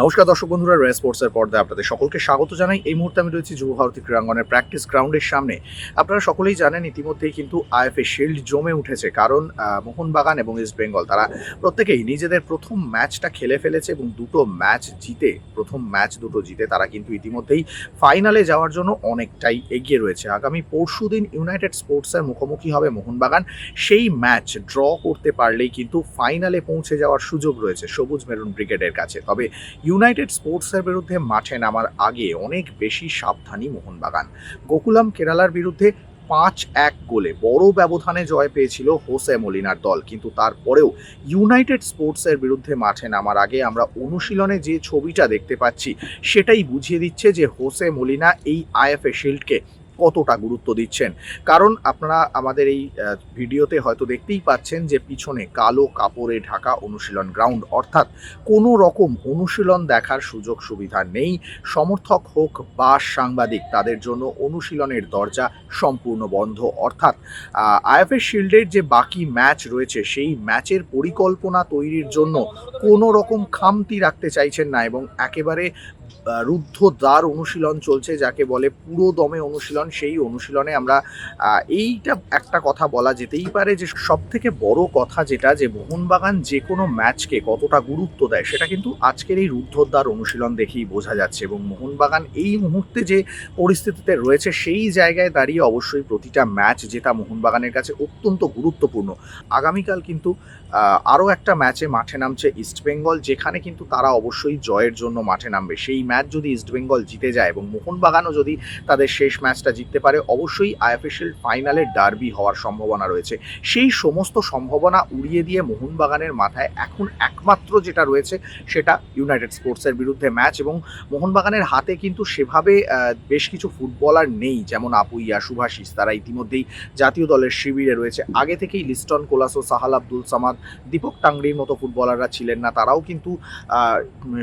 নমস্কার দর্শক বন্ধুরা রে স্পোর্টসের পর্দায় আপনাদের সকলকে স্বাগত জানাই। এই মুহূর্তে আমি রয়েছি যুব ভারতী ক্রীড়াঙ্গনের প্র্যাকটিস গ্রাউন্ডের সামনে। আপনারা সকলেই জানেন, ইতিমধ্যেই কিন্তু আইএফএ শিল্ড জমে উঠেছে। কারণ মোহনবাগান এবং ইস্ট বেঙ্গল তারা প্রত্যেকেই নিজেদের প্রথম ম্যাচটা খেলে ফেলেছে এবং দুটো ম্যাচ জিতে, প্রথম ম্যাচ দুটো জিতে তারা কিন্তু ইতিমধ্যেই ফাইনালে যাওয়ার জন্য অনেকটাই এগিয়ে রয়েছে। আগামী পরশুদিন ইউনাইটেড স্পোর্টসের মুখোমুখি হবে মোহনবাগান। সেই ম্যাচ ড্র করতে পারলেই কিন্তু ফাইনালে পৌঁছে যাওয়ার সুযোগ রয়েছে সবুজ মেরুন ব্রিগেডের কাছে। তবে ইউনাইটেড স্পোর্টসের বিরুদ্ধে মাঠে নামার আগে অনেক বেশি সাবধানী মোহনবাগান। গোকুলাম কেরালার বিরুদ্ধে পাঁচ এক গোলে বড় ব্যবধানে জয় পেয়েছিল হোসে মলিনার দল। কিন্তু তারপরেও ইউনাইটেড স্পোর্টসের বিরুদ্ধে মাঠে নামার আগে আমরা অনুশীলনে যে ছবিটা দেখতে পাচ্ছি, সেটাই বুঝিয়ে দিচ্ছে যে হোসে মলিনা এই আইএফএ শিল্ডকে কতটা গুরুত্ব দিচ্ছেন? কারণ আপনারা আমাদের এই ভিডিওতে হয়তো দেখতেই পাচ্ছেন যে পিছনে কালো কাপড়ে ঢাকা অনুশীলন গ্রাউন্ড অর্থাৎ কোনো রকম অনুশীলন দেখার সুযোগ সুবিধা নেই। সমর্থক হোক বা সাংবাদিক, তাদের জন্য অনুশীলনের দরজা সম্পূর্ণ বন্ধ। অর্থাৎ আইএফএ শিল্ডের যে বাকি ম্যাচ রয়েছে, সেই ম্যাচের পরিকল্পনা তৈরির জন্য কোনো রকম খামতি রাখতে চাইছেন না এবং একেবারে রুদ্ধ দ্বার অনুশীলন চলছে, যাকে বলে পুরো দমে অনুশীলন। সেই অনুশীলনে আমরা এইটা একটা কথা বলা যেতেই পারে যে সব থেকে বড় কথা যেটা যে মোহনবাগান যে কোনো ম্যাচকে কতটা গুরুত্ব দেয়, সেটা কিন্তু আজকের এই রুদ্ধদ্বার অনুশীলন দেখেই বোঝা যাচ্ছে। এবং মোহনবাগান এই মুহূর্তে যে পরিস্থিতিতে রয়েছে, সেই জায়গায় দাঁড়িয়ে অবশ্যই প্রতিটা ম্যাচ যেটা মোহনবাগানের কাছে অত্যন্ত গুরুত্বপূর্ণ। আগামীকাল কিন্তু আরও একটা ম্যাচে মাঠে নামছে ইস্টবেঙ্গল, যেখানে কিন্তু তারা অবশ্যই জয়ের জন্য মাঠে নামবে। সেই ম্যাচ যদি ইস্টবেঙ্গল জিতে যায় এবং মোহনবাগানও যদি তাদের শেষ ম্যাচটা জিততে পারে, অবশ্যই আইএফএসএল ফাইনালে ডার্বি হওয়ার সম্ভাবনা রয়েছে। সেই সমস্ত সম্ভাবনা উড়িয়ে দিয়ে মোহনবাগানের মাথায় এখন একমাত্র যেটা রয়েছে, সেটা ইউনাইটেড স্পোর্টসের বিরুদ্ধে ম্যাচ এবং মোহনবাগানের হাতে কিন্তু সেভাবে বেশ কিছু ফুটবলার নেই, যেমন আপুইয়া সুভাষিস তারা ইতিমধ্যেই জাতীয় দলের শিবিরে রয়েছে। আগে থেকেই লিস্টন, কোলাসো, সাহাল আব্দুল সামাদ, দীপক টাংরির মতো ফুটবলাররা ছিলেন না, তারাও কিন্তু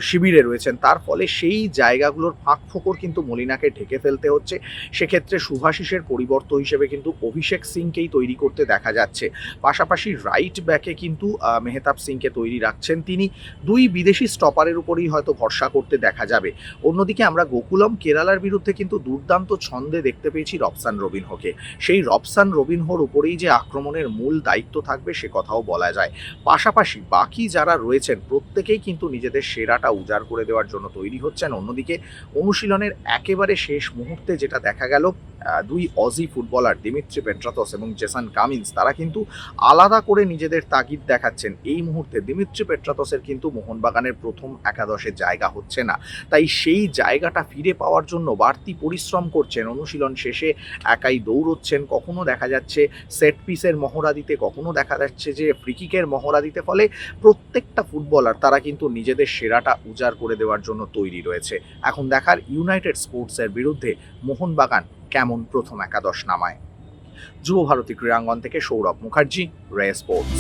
শিবিরে রয়েছেন। তার ফলে সেই জায়গাগুলোর ফাঁক ফোকর কিন্তু মলিনাকে ঢেকে ফেলতে হচ্ছে। সেক্ষেত্রে সুভাষিসের পরিবর্ত হিসেবে কিন্তু অভিষেক সিংকেই তৈরি করতে দেখা যাচ্ছে। পাশাপাশি রাইট ব্যাকে কিন্তু মেহতাব সিংকে তৈরি রাখছেন তিনি। দুই বিদেশি স্টপারের উপরেই হয়তো ভরসা করতে দেখা যাবে। অন্যদিকে আমরা গোকুলম কেরালার বিরুদ্ধে কিন্তু দুর্দান্ত ছন্দে দেখতে পেয়েছি রবসান রবিনহোকে। সেই রবসান রবিনহোর উপরেই যে আক্রমণের মূল দায়িত্ব থাকবে সে কথাও বলা যায়। পাশাপাশি বাকি যারা রয়েছেন, প্রত্যেকেই কিন্তু নিজেদের সেরাটা উজাড় করে দেওয়ার জন্য তৈরি হচ্ছেন। অন্যদিকে অনুশীলনের একেবারে শেষ মুহূর্তে যেটা দেখা গেল দুই অজি ফুটবলার দিমিত্রি পেট্রাতস এবং জেসান কামিন্স, তারা কিন্তু আলাদা করে নিজেদের তাগিদ দেখাচ্ছেন। এই মুহূর্তে দিমিত্রি পেট্রাতসের কিন্তু মোহনবাগানের প্রথম একাদশে জায়গা হচ্ছে না। তাই সেই জায়গাটা ফিরে পাওয়ার জন্য বাড়তি পরিশ্রম করছেন। অনুশীলন শেষে একাই দৌড়চ্ছেন। কখনো দেখা যাচ্ছে সেট পিসের মহড়া দিতে, কখনো দেখা যাচ্ছে যে ফ্রিকিকের মহড়া দিতে। ফলে প্রত্যেকটা ফুটবলার, তারা কিন্তু নিজেদের সেরাটা উজাড় করে দেওয়ার জন্য তৈরি রয়েছে। এখন দেখার ইউনাইটেড স্পোর্টসের বিরুদ্ধে মোহনবাগান কেমন প্রথম একাদশ নামায়? যুব ভারতী ক্রীড়াঙ্গন থেকে সৌরভ মুখার্জি রে স্পোর্টস।